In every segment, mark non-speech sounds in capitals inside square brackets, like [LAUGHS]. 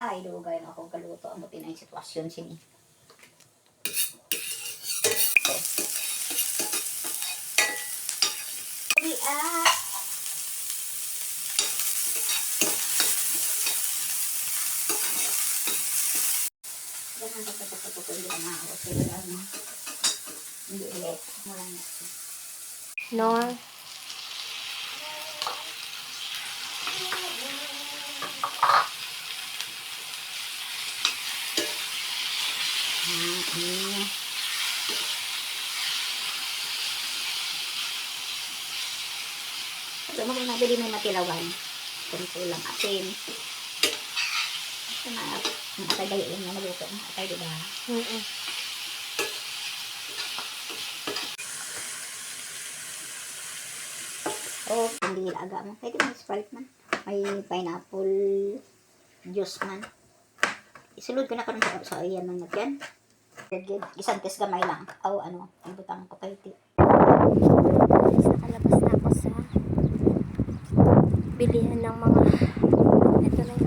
Ay, dugay na akong kaluto. Amo tinay sitwasyon sini. Uli ah. Ganun ka pagkakatukoy lang ako. Pero ano, hindi ulit. Wala na. Ano. Alam mo kung nabili may matilawan. Kung kulang asin. Ito na, ang atay dayon na maluto. Ang atay, diba? Mm-mm. Oh, hindi aga mo. Pwede may Sprite man. May pineapple juice man. Isulod ko na karon sa sa iyan man nagyan. Good. Isang tes gamay lang. Aw ano, ang butang. Guys, nakalabas na ako sa bilihan ng mga ito na yun.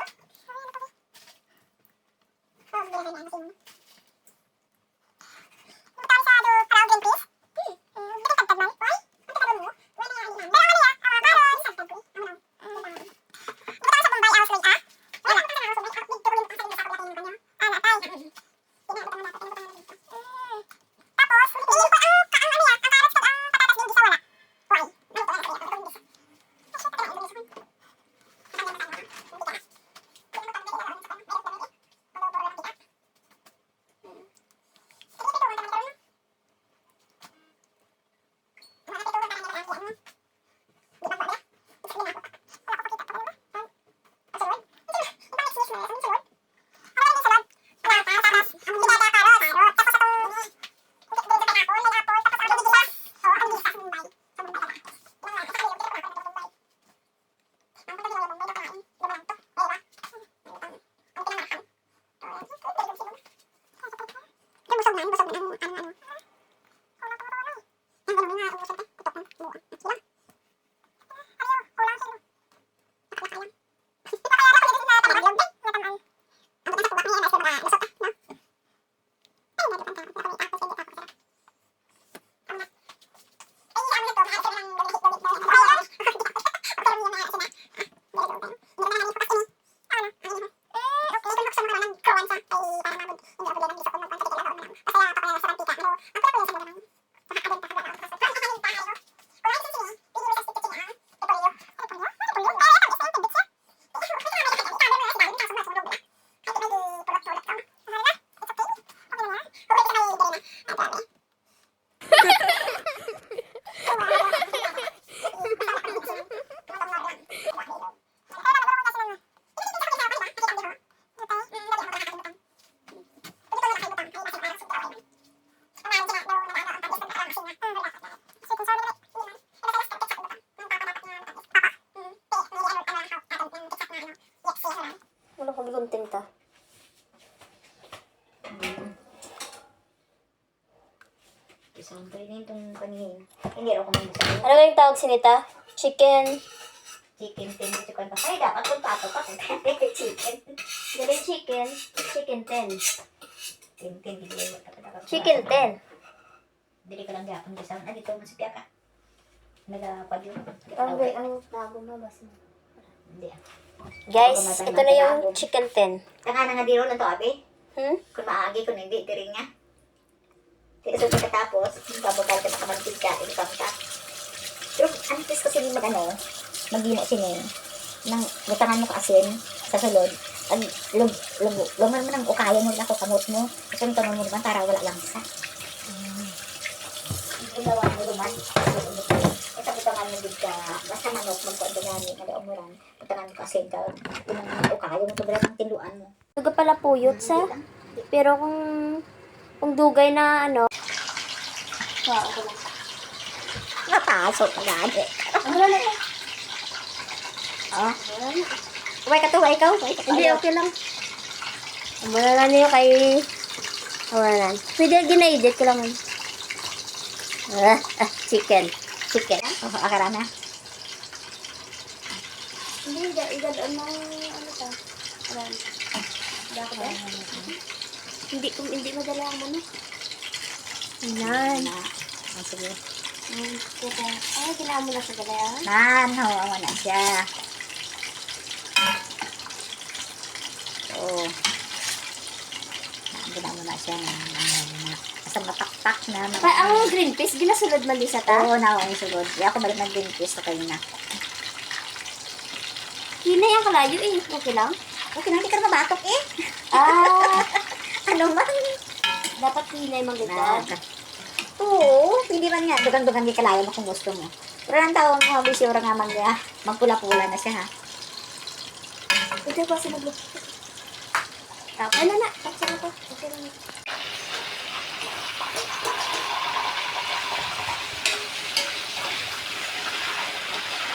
Ano yung tawag sinita? Chicken. chicken tin dito ko. Ay, dapat kung tato pa [LAUGHS] chicken. Dali chicken. Chicken ten. Dito yung Chicken ten. Dili ka lang gapon sa Ah, dito mo si Piyaka. Nagapag yun. Ang ang tago na ba siya? Hindi. Guys, ito na yung chicken ten. Tanga na nga diro lang to, abi. Hmm? Kung maagi, kung hindi, diri nga. Kaya so pagkatapos, bababal ka sa kamantig ka, ilipang ka. Pero, antes kasi mag ano, magino sini, nang butangan mo ka asin, sa sulod, ang lug, lug, luman mo ng ukaya mo na ko kamot mo. Kasi yung tanong mo naman para wala lang sa. Igawa mo naman. Ito putangan mo din ka, basta manok, magkuhan ka gani, kada umuran. Putangan mo kasi ka, unang ukaya mo, ito ang tiluan mo. Duga pala puyot sa. Pero kung kung dugay na ano. Wow, ako lang. Ang wala na. Oh. Uway ka to, uway ka, uway ka. Hindi, okay lang. Ang na niyo kay... Na. Pwede gina-edit ko lang. Ah, ah, chicken. Chicken. Oh, akara na. Hindi, igadaan mo ano ta. Wala. Dapat ba? Hindi, hindi madala ang manok. Ayan. Na. Oh, sige. Ay, kailangan mo na sa galaya. Nan, hawa na siya. Oo. Gina mo na siya na, na, na, basta mataktak na. na Pa, ang green peas, ginasulod man din sa ta. Oo, na ang sugod. Di ako balik ng green peas na kayo na. Hinay ang kalayo eh. Okay lang? Okay na, hindi ka na mabatok eh. Ah, [LAUGHS] Ano man? dapat mang Na, ganda. Oo, hindi man nga. Dugang-dugang di kalayo mo kung gusto mo. Pero ang taon mo, bisyo nga mag, ah, magpula-pula na siya ha. Ito ba sa nagluto? Tapos, ano na? Tapos na to. Okay lang.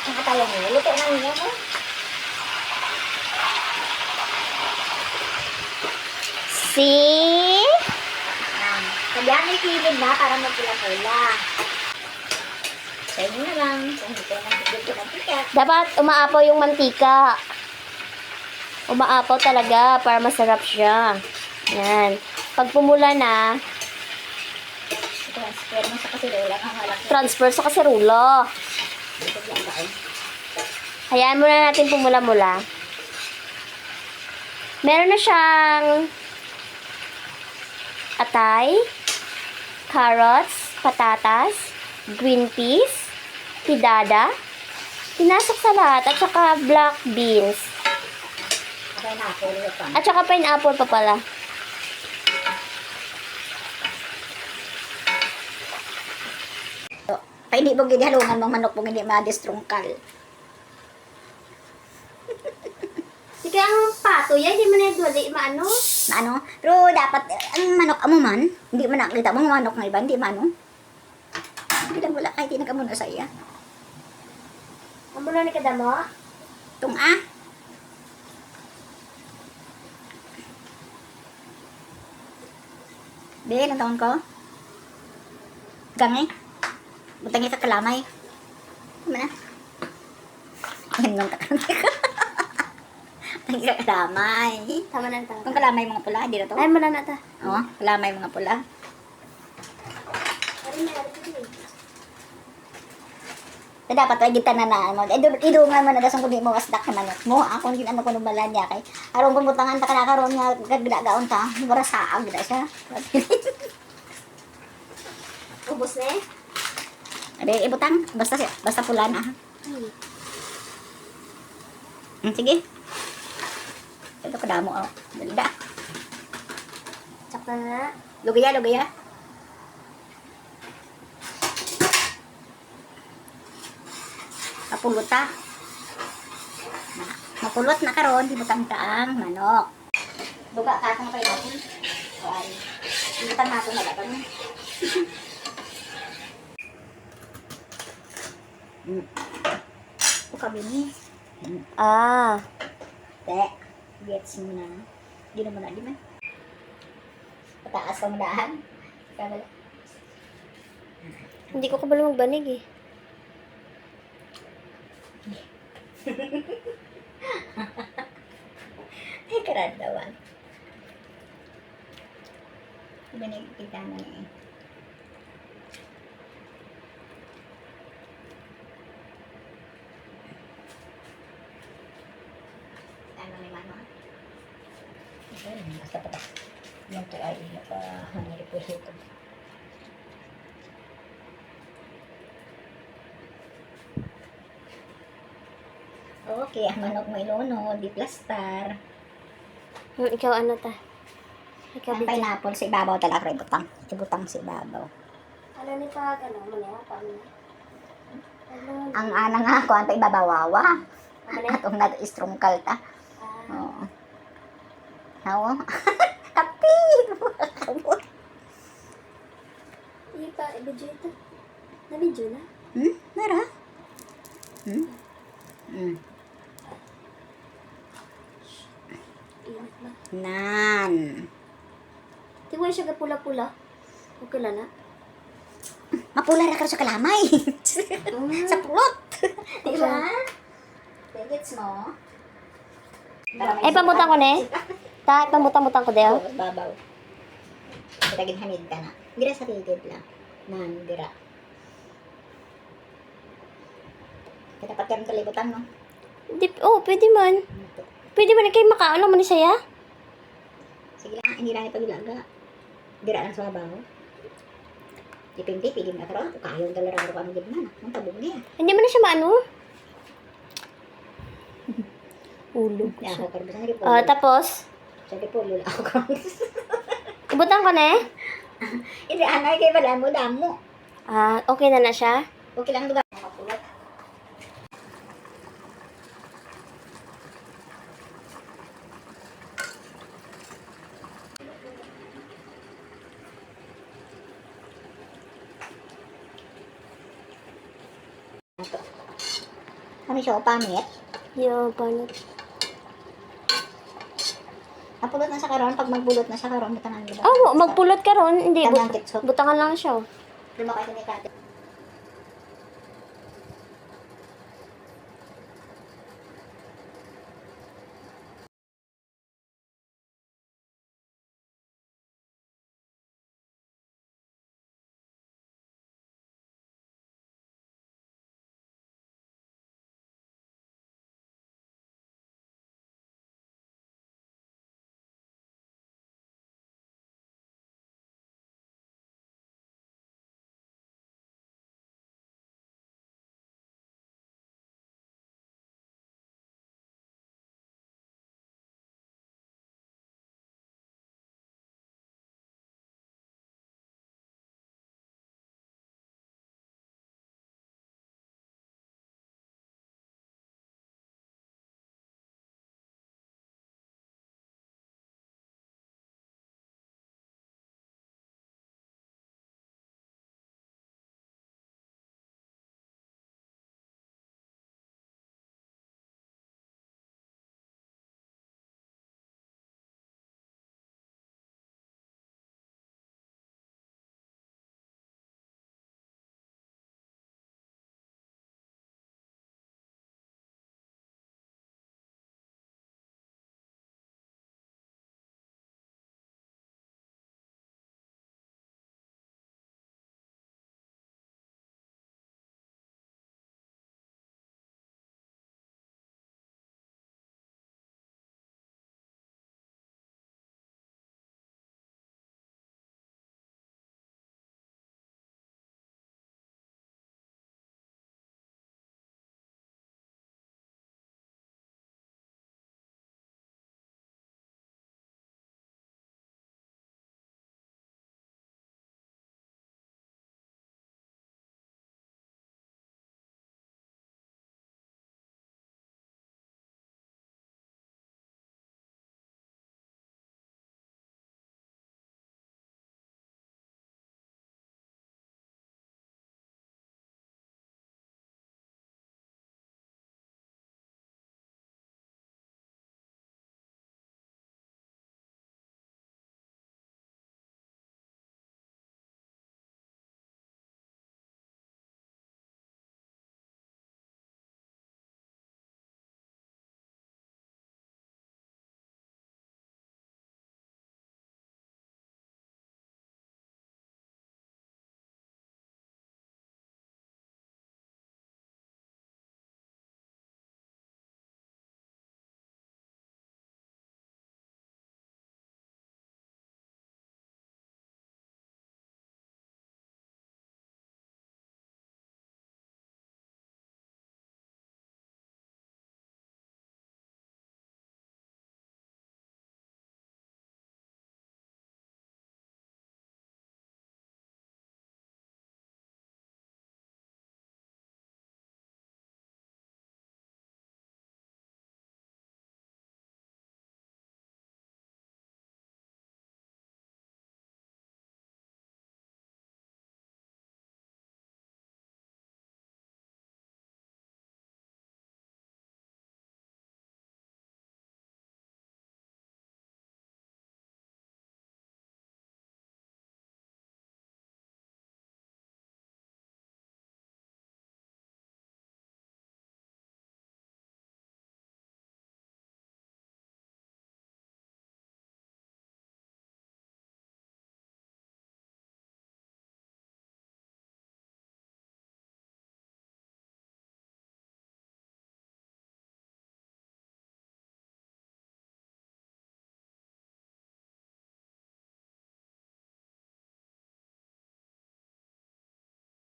Ang katayo mo, luto na niya mo. See? May kilid na para magpula-pula. Sa inyo na lang. Kung hindi kayo ng tikat. Dapat umaapaw yung mantika. Umaapaw talaga para masarap siya. Yan. Pag pumula na, Transfer mo sa kasirola transfer sa eh? Hayaan muna natin pumula-mula. Meron na siyang atay, carrots, patatas, green peas, pidada, pinasok sa lahat, at saka black beans. At saka pineapple pa pala. Kaya hindi mo ginihalungan mong manok mong hindi ma-destrungkal. Di kaya ang pato yan, hindi mo na dwali maano. Na ano? Pero dapat, eh, ang manok amo man, hindi mo nakita mo manok ng iba, hindi man, no? Hindi lang wala, kahit hindi nagkamuno sa iya. Ang muna ni kadamo. Tung ah. Be, ilang taon ko? Gangi. Butang ka kalamay. Ano na? Yan nung kakamay ko. [LAUGHS] Ka kalamay. Tama na tama. Kung kalamay mga pula, di na to? Ay, muna na ta. Oo, kalamay mga pula. Din. Na dapat ay kita na na mo. Eh, du- idungan mo na dasang kundi mo wasdak na manok mo. Ako hindi ano ko nubalan niya kay. Aron pumutangan ta kana karon nga gagdagaon ta. Bara saag gida siya. [LAUGHS] Ubus na eh. Ade ibutang basta siya, basta pula na. ha? Hmm. Hmm, sige. Ito kadamo oh. Dalda. Tsaka na. Lugaya, lugaya. Kapulot ta. Na- Mapulot na karon ibutang ta ang manok. Duga ka kung kay natin. Kuan. Ibutang natin na dapat. Hmm. O kami ni. Hmm. Ah. Te. Gets mo na. Hindi naman na, di man. Pataas ka madahan. Kabala. Hindi ko kabalo magbanig eh. [LAUGHS] Ay, karadawan. Na nakikita na eh. Ano ni Mano? Ayun, basta pa Yung to ay nakahangari po dito. Oo, Mo ilunod, di plastar. Hmm, ikaw ano ta? Ikaw, Ang Bidyo. pineapple sa ibabaw talaga rin butang. Ibutang sa ibabaw. Ano ni pa, ano, muna, paano? Ano? Ang ana nga ako, ang ibabawawa. Ano [LAUGHS] na? Atong nag-istrungkal ta. Ah, Oo. Hawo. [LAUGHS] Kapi! Hindi pa, i-video ito. Na-video na? hmm? Nara? Hmm? Hmm. Init na. Nan. Tiwai siya ka pula-pula. Okay lang na? Mapula na ka sa kalamay. Mm. [LAUGHS] sa pulot. [LAUGHS] diba? Gets mo? Ay, pamutang ko na eh. [LAUGHS] Ta, pamutang-mutang ko daw. Babaw. Kitagin hamid ka na. Dira sa ligid lang. Nan. Kaya dapat kami kalibutan, no? Di, oh, pwede man. Pwede man kayo makaano man saya. Sige lang, hindi lang ipagilaga. Dira lang sa babaw. Dipindi, pigim na karoon. Kayong dalara ko ano gid na. Ang tabog niya. Hindi man na siya maano. [LAUGHS] Ulo. Ya, ako sa naging Ah, tapos, Sabi po, lula ako [LAUGHS] karoon. ibutang ko na eh. Hindi, anay kay wala mo, damo. Ah, okay na na siya. Okay lang Ito. Kami siya o pamit. Yo, paano? Napulot na sa karon. Pag magbulot na sa karon, butangan nila. Oh, magpulot ka ron. Hindi, but, butangan lang siya. Lumakay ko ni Kate.